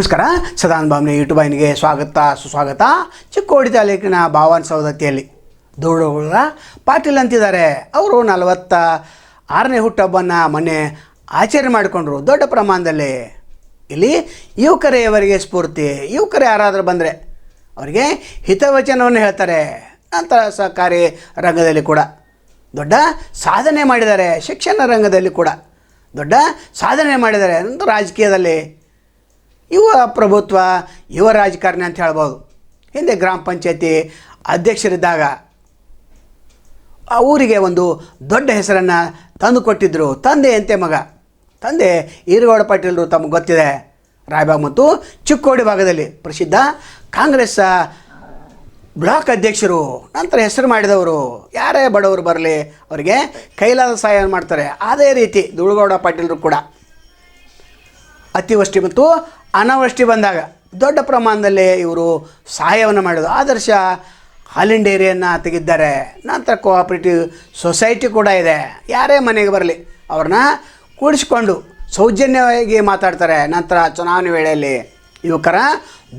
ನಮಸ್ಕಾರ. ಸದಾನ್ ಭಾವನೆ ಯೂಟ್ಯೂಬ್ ಐನಿಗೆ ಸ್ವಾಗತ, ಸುಸ್ವಾಗತ. ಚಿಕ್ಕೋಡಿ ತಾಲೂಕಿನ ಭಾವನ್ ಸೌದತ್ತಿಯಲ್ಲಿ ದೌಡಗಳ ಪಾಟೀಲ್ ಅಂತಿದ್ದಾರೆ. ಅವರು ನಲವತ್ತ ಆರನೇ ಹುಟ್ಟಹಬ್ಬನ ಮೊನ್ನೆ ಆಚರಣೆ ಮಾಡಿಕೊಂಡ್ರು ದೊಡ್ಡ ಪ್ರಮಾಣದಲ್ಲಿ. ಇಲ್ಲಿ ಯುವಕರೆಯವರಿಗೆ ಸ್ಫೂರ್ತಿ, ಯುವಕರು ಯಾರಾದರೂ ಬಂದರೆ ಅವರಿಗೆ ಹಿತವಚನವನ್ನು ಹೇಳ್ತಾರೆ. ನಂತರ ಸಹಕಾರಿ ರಂಗದಲ್ಲಿ ಕೂಡ ದೊಡ್ಡ ಸಾಧನೆ ಮಾಡಿದ್ದಾರೆ. ಶಿಕ್ಷಣ ರಂಗದಲ್ಲಿ ಕೂಡ ದೊಡ್ಡ ಸಾಧನೆ ಮಾಡಿದ್ದಾರೆ. ನಂತರ ರಾಜಕೀಯದಲ್ಲಿ ಯುವ ಪ್ರಭುತ್ವ, ಯುವ ರಾಜಕಾರಣಿ ಅಂತ ಹೇಳ್ಬೋದು. ಹಿಂದೆ ಗ್ರಾಮ ಪಂಚಾಯತಿ ಅಧ್ಯಕ್ಷರಿದ್ದಾಗ ಆ ಊರಿಗೆ ಒಂದು ದೊಡ್ಡ ಹೆಸರನ್ನು ತಂದು ಕೊಟ್ಟಿದ್ದರು ತಂದೆಯಂತೆ ಮಗ? ತಂದೆ ಈರುಗೌಡ ಪಾಟೀಲರು ತಮಗೆ ಗೊತ್ತಿದೆ. ರಾಯಬಾಗ್ ಮತ್ತು ಚಿಕ್ಕೋಡಿ ಭಾಗದಲ್ಲಿ ಪ್ರಸಿದ್ಧ ಕಾಂಗ್ರೆಸ್ ಬ್ಲಾಕ್ ಅಧ್ಯಕ್ಷರು. ನಂತರ ಹೆಸರು ಮಾಡಿದವರು. ಯಾರೇ ಬಡವರು ಬರಲಿ, ಅವರಿಗೆ ಕೈಲಾದ ಸಹಾಯ ಮಾಡ್ತಾರೆ. ಅದೇ ರೀತಿ ದುಳುಗೌಡ ಪಾಟೀಲರು ಕೂಡ. ಅತಿವೃಷ್ಟಿ ಮತ್ತು ಅನಾವೃಷ್ಟಿ ಬಂದಾಗ ದೊಡ್ಡ ಪ್ರಮಾಣದಲ್ಲಿ ಇವರು ಸಹಾಯವನ್ನು ಮಾಡೋದು ಆದರ್ಶ ಹಾಲಿನ ಡೈರಿಯನ್ನು ತೆಗೆದಿದ್ದಾರೆ. ನಂತರ ಕೋಆಪ್ರೇಟಿವ್ ಸೊಸೈಟಿ ಕೂಡ ಇದೆ. ಯಾರೇ ಮನೆಗೆ ಬರಲಿ, ಅವ್ರನ್ನ ಕೂಡಿಸ್ಕೊಂಡು ಸೌಜನ್ಯವಾಗಿ ಮಾತಾಡ್ತಾರೆ. ನಂತರ ಚುನಾವಣೆ ವೇಳೆಯಲ್ಲಿ ಯುವಕರ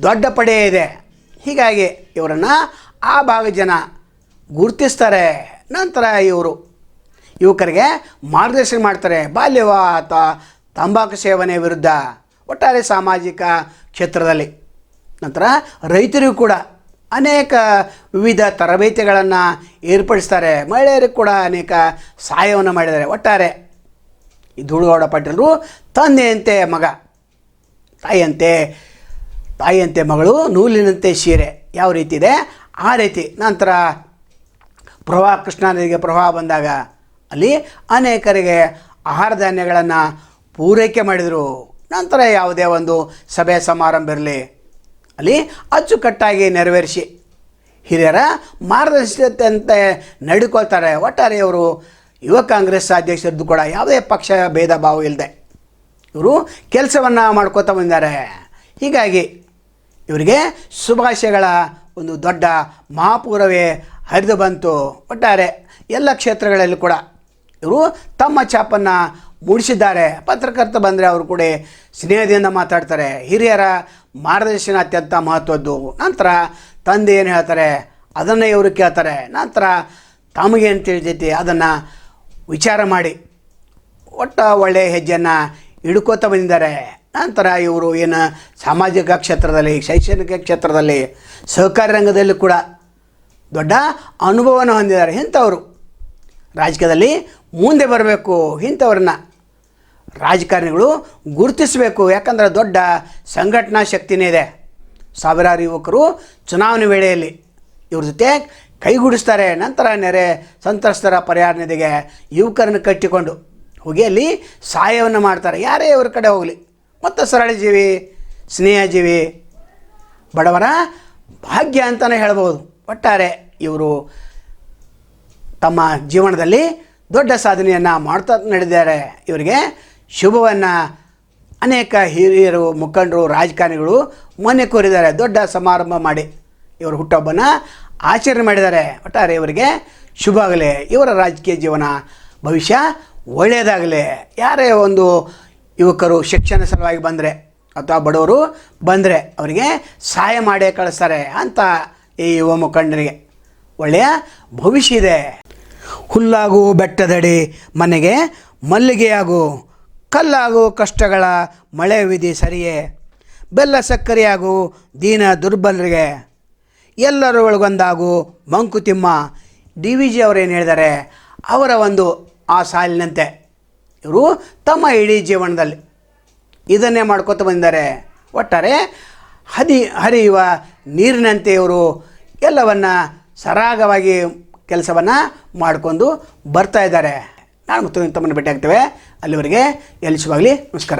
ದೊಡ್ಡ ಪಡೆ ಇದೆ. ಹೀಗಾಗಿ ಇವರನ್ನು ಆ ಭಾಗ ಜನ ಗುರುತಿಸ್ತಾರೆ. ನಂತರ ಇವರು ಯುವಕರಿಗೆ ಮಾರ್ಗದರ್ಶನ ಮಾಡ್ತಾರೆ. ಬಾಲ್ಯವಾತ ತಂಬಾಕು ಸೇವನೆ ವಿರುದ್ಧ ಒಟ್ಟಾರೆ ಸಾಮಾಜಿಕ ಕ್ಷೇತ್ರದಲ್ಲಿ. ನಂತರ ರೈತರಿಗೂ ಕೂಡ ಅನೇಕ ವಿವಿಧ ತರಬೇತಿಗಳನ್ನು ಏರ್ಪಡಿಸ್ತಾರೆ. ಮಹಿಳೆಯರಿಗೆ ಕೂಡ ಅನೇಕ ಸಹಾಯವನ್ನು ಮಾಡಿದ್ದಾರೆ. ಒಟ್ಟಾರೆ ಈ ಧೂಳುಗೌಡ ಪಾಟೀಲರು ತಂದೆಯಂತೆ ಮಗ, ತಾಯಿಯಂತೆ ತಾಯಿಯಂತೆ ಮಗಳು, ನೂಲಿನಂತೆ ಸೀರೆ ಯಾವ ರೀತಿ ಇದೆ? ಆ ರೀತಿ. ನಂತರ ಪ್ರವಾಹ ಕೃಷ್ಣಾ ನದಿಗೆ ಪ್ರವಾಹ ಬಂದಾಗ ಅಲ್ಲಿ ಅನೇಕರಿಗೆ ಆಹಾರ ಧಾನ್ಯಗಳನ್ನು ಪೂರೈಕೆ ಮಾಡಿದರು. ನಂತರ ಯಾವುದೇ ಒಂದು ಸಭೆ ಸಮಾರಂಭ ಇರಲಿ, ಅಲ್ಲಿ ಅಚ್ಚುಕಟ್ಟಾಗಿ ನೆರವೇರಿಸಿ ಹಿರಿಯರ ಮಾರ್ಗದರ್ಶಿತಂತೆ ನಡ್ಕೊಳ್ತಾರೆ. ಒಟ್ಟಾರೆ ಅವರು ಯುವ ಕಾಂಗ್ರೆಸ್ ಅಧ್ಯಕ್ಷರದ್ದು ಕೂಡ ಯಾವುದೇ ಪಕ್ಷ ಭೇದ ಭಾವ ಇಲ್ಲದೆ ಇವರು ಕೆಲಸವನ್ನು ಮಾಡ್ಕೋತಾ ಬಂದಿದ್ದಾರೆ. ಹೀಗಾಗಿ ಇವರಿಗೆ ಶುಭಾಶಯಗಳ ಒಂದು ದೊಡ್ಡ ಮಹಾಪೂರವೇ ಹರಿದು ಬಂತು. ಒಟ್ಟಾರೆ ಎಲ್ಲ ಕ್ಷೇತ್ರಗಳಲ್ಲಿ ಕೂಡ ಇವರು ತಮ್ಮ ಛಾಪನ್ನು ಮೂಡಿಸಿದ್ದಾರೆ. ಪತ್ರಕರ್ತ ಬಂದರೆ ಅವರು ಕೂಡ ಸ್ನೇಹದಿಂದ ಮಾತಾಡ್ತಾರೆ. ಹಿರಿಯರ ಮಾರ್ಗದರ್ಶನ ಅತ್ಯಂತ ಮಹತ್ವದ್ದು. ನಂತರ ತಂದೆ ಏನು ಹೇಳ್ತಾರೆ, ಅದನ್ನು ಇವರು ಕೇಳ್ತಾರೆ. ನಂತರ ತಮಗೇನು ತಿಳಿದೈತಿ ಅದನ್ನು ವಿಚಾರ ಮಾಡಿ. ಒಟ್ಟು ಒಳ್ಳೆಯ ಹೆಜ್ಜೆಯನ್ನು ಹಿಡ್ಕೋತ ಬಂದಿದ್ದಾರೆ. ನಂತರ ಇವರು ಏನು ಸಾಮಾಜಿಕ ಕ್ಷೇತ್ರದಲ್ಲಿ, ಶೈಕ್ಷಣಿಕ ಕ್ಷೇತ್ರದಲ್ಲಿ, ಸಹಕಾರಿ ರಂಗದಲ್ಲಿ ಕೂಡ ದೊಡ್ಡ ಅನುಭವವನ್ನು ಹೊಂದಿದ್ದಾರೆ. ಇಂಥವರು ರಾಜಕೀಯದಲ್ಲಿ ಮುಂದೆ ಬರಬೇಕು. ಇಂಥವ್ರನ್ನ ರಾಜಕಾರಣಿಗಳು ಗುರುತಿಸಬೇಕು. ಯಾಕಂದರೆ ದೊಡ್ಡ ಸಂಘಟನಾ ಶಕ್ತಿನೇ ಇದೆ. ಸಾವಿರಾರು ಯುವಕರು ಚುನಾವಣೆ ವೇಳೆಯಲ್ಲಿ ಇವ್ರ ಜೊತೆ ಕೈಗೂಡಿಸ್ತಾರೆ. ನಂತರ ನೆರೆ ಸಂತ್ರಸ್ತರ ಪರಿಹಾರ ನಿಧಿಗೆ ಯುವಕರನ್ನು ಕಟ್ಟಿಕೊಂಡು ಹೋಗಿ ಅಲ್ಲಿ ಸಹಾಯವನ್ನು ಮಾಡ್ತಾರೆ. ಯಾರೇ ಇವ್ರ ಕಡೆ ಹೋಗಲಿ. ಮತ್ತು ಸರಳ ಜೀವಿ ಸ್ನೇಹಜೀವಿ, ಬಡವರ ಭಾಗ್ಯ ಅಂತಲೇ ಹೇಳ್ಬೋದು. ಒಟ್ಟಾರೆ ಇವರು ತಮ್ಮ ಜೀವನದಲ್ಲಿ ದೊಡ್ಡ ಸಾಧನೆಯನ್ನು ಮಾಡ್ತಾ ನಡೆದಿದ್ದಾರೆ. ಇವರಿಗೆ ಶುಭವನ್ನು ಅನೇಕ ಹಿರಿಯರು, ಮುಖಂಡರು, ರಾಜಕಾರಣಿಗಳು ಮೊನ್ನೆ ಕೋರಿದ್ದಾರೆ. ದೊಡ್ಡ ಸಮಾರಂಭ ಮಾಡಿ ಇವರು ಹುಟ್ಟಹಬ್ಬನ ಆಚರಣೆ ಮಾಡಿದ್ದಾರೆ. ಒಟ್ಟಾರೆ ಇವರಿಗೆ ಶುಭ ಆಗಲಿ. ಇವರ ರಾಜಕೀಯ ಜೀವನ, ಭವಿಷ್ಯ ಒಳ್ಳೆಯದಾಗಲಿ. ಯಾರೇ ಒಂದು ಯುವಕರು ಶಿಕ್ಷಣ ಸಲುವಾಗಿ ಬಂದರೆ ಅಥವಾ ಬಡವರು ಬಂದರೆ ಅವರಿಗೆ ಸಹಾಯ ಮಾಡೇ ಕಳಿಸ್ತಾರೆ ಅಂತ ಈ ಯುವ ಮುಖಂಡರಿಗೆ ಒಳ್ಳೆಯ ಭವಿಷ್ಯ ಇದೆ. ಹುಲ್ಲಾಗು ಬೆಟ್ಟದಡಿ ಮನೆಗೆ ಮಲ್ಲಿಗೆಯಾಗು ಕಲ್ಲಾಗು ಕಷ್ಟಗಳ ಮಳೆ ವಿಧಿ ಸರಿಯೇ? ಬೆಲ್ಲ ಸಕ್ಕರೆಯಾಗು ದೀನ ದುರ್ಬಲರಿಗೆ? ಎಲ್ಲರೂ ಒಳಗೊಂದಾಗು ಮಂಕುತಿಮ್ಮ ಡಿ ವಿ ಜಿ ಅವರೇನು ಹೇಳಿದ್ದಾರೆ ಅವರ ಒಂದು ಆ ಸಾಲಿನಂತೆ. ಇವರು ತಮ್ಮ ಇಡೀ ಜೀವನದಲ್ಲಿ ಇದನ್ನೇ ಮಾಡ್ಕೊತ ಬಂದಿದ್ದಾರೆ. ಒಟ್ಟಾರೆ ಹದಿ, ಹರಿಯುವ ನೀರಿನಂತೆ ಇವರು ಎಲ್ಲವನ್ನ ಸರಾಗವಾಗಿ ಕೆಲಸವನ್ನು ಮಾಡಿಕೊಂಡು ಬರ್ತಾ ಇದ್ದಾರೆ. ನಾನು ಮತ್ತು ತಮ್ಮನ್ನು ಭೇಟಿ ಆಗ್ತೇವೆ ಅಲ್ಲಿವರೆಗೆ ಎಲ್ಲಿ ಶುಭಾಗಲಿ ನಮಸ್ಕಾರ.